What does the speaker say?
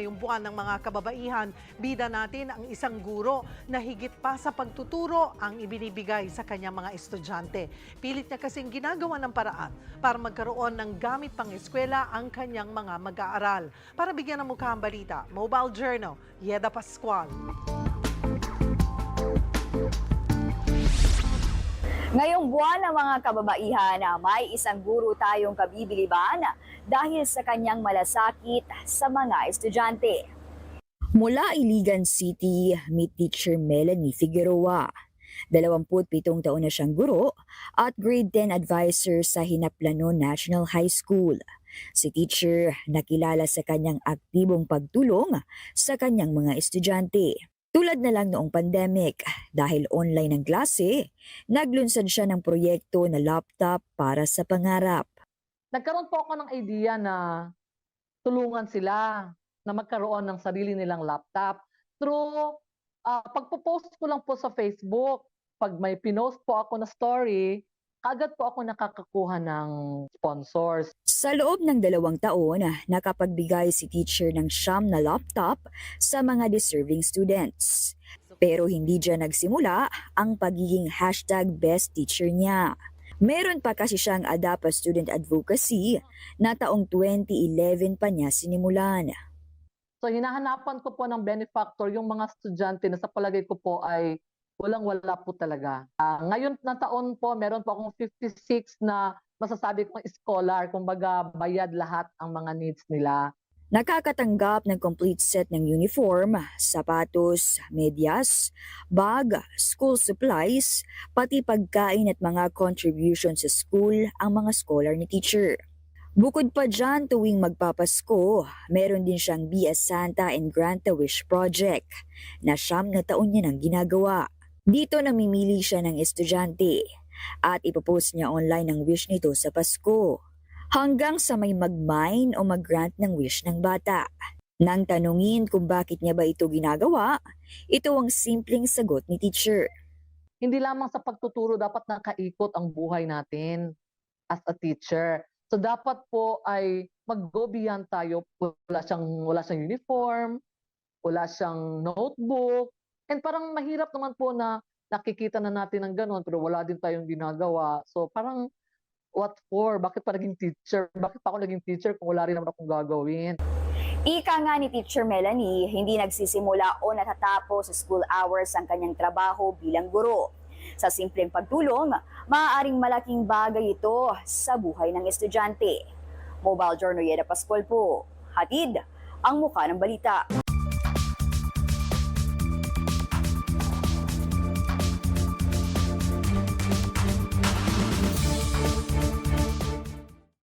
ngayong buwan ng mga kababaihan, bida natin ang isang guro na higit pa sa pagtuturo ang ibinibigay sa kanyang mga estudyante. Pilit niya kasing ginagawa ng paraan para magkaroon ng gamit pang eskwela ang kanyang mga mag-aaral. Para bigyan ng mukha ang balita, Mobile Journal, Yeda Pascual. Ngayong buwan ng mga kababaihan, may isang guro tayong kabibiliban dahil sa kanyang malasakit sa mga estudyante. Mula Iligan City, meet teacher Melanie Figueroa. 27 taon na siyang guro at grade 10 advisor sa Hinaplano National High School. Si teacher nakilala sa kanyang aktibong pagtulong sa kanyang mga estudyante. Tulad na lang noong pandemic, dahil online ang klase, naglunsad siya ng proyekto na laptop para sa pangarap. nagkaroon po ako ng idea na tulungan sila na magkaroon ng sarili nilang laptop through uh, pagpo-post ko lang po sa Facebook. Pag may pinost po ako na story, agad po ako nakakakuha ng sponsors. Sa loob ng dalawang taon, nakapagbigay si teacher ng siyam na laptop sa mga deserving students. Pero hindi dyan nagsimula ang pagiging hashtag best teacher niya. Meron pa kasi siyang ADAPA Student Advocacy na taong 2011 pa niya sinimulan. So hinahanapan ko po ng benefactor yung mga estudyante na sa palagay ko po ay walang-wala po talaga. Ah, ngayon na taon po, meron po akong 56 na masasabi kong scholar, kumbaga bayad lahat ang mga needs nila. Nakakatanggap ng complete set ng uniform, sapatos, medyas, bag, school supplies, pati pagkain at mga contribution sa school ang mga scholar ni teacher. Bukod pa dyan tuwing magpapasko, meron din siyang a Santa and Grant a Wish project na siyam na taon niya nang ginagawa. Dito namimili siya ng estudyante at ipopost niya online ang wish nito sa Pasko hanggang sa may mag-mine o mag-grant ng wish ng bata. Nang tanungin kung bakit niya ba ito ginagawa, ito ang simpleng sagot ni teacher. Hindi lamang sa pagtuturo dapat nakaikot ang buhay natin as a teacher. So dapat po ay mag-go beyond tayo. Wala siyang, wala siyang uniform, wala siyang notebook, and parang mahirap naman po na nakikita na natin ng ganun pero wala din tayong ginagawa. So parang what for? Bakit pa naging teacher? Bakit pa ako naging teacher kung wala rin naman akong gagawin? Ika nga ni Teacher Melanie, hindi nagsisimula o natatapos sa school hours ang kanyang trabaho bilang guro. Sa simpleng pagtulong, maaaring malaking bagay ito sa buhay ng estudyante. Mobile Journal Yeda Pascual po. Hatid ang mukha ng balita.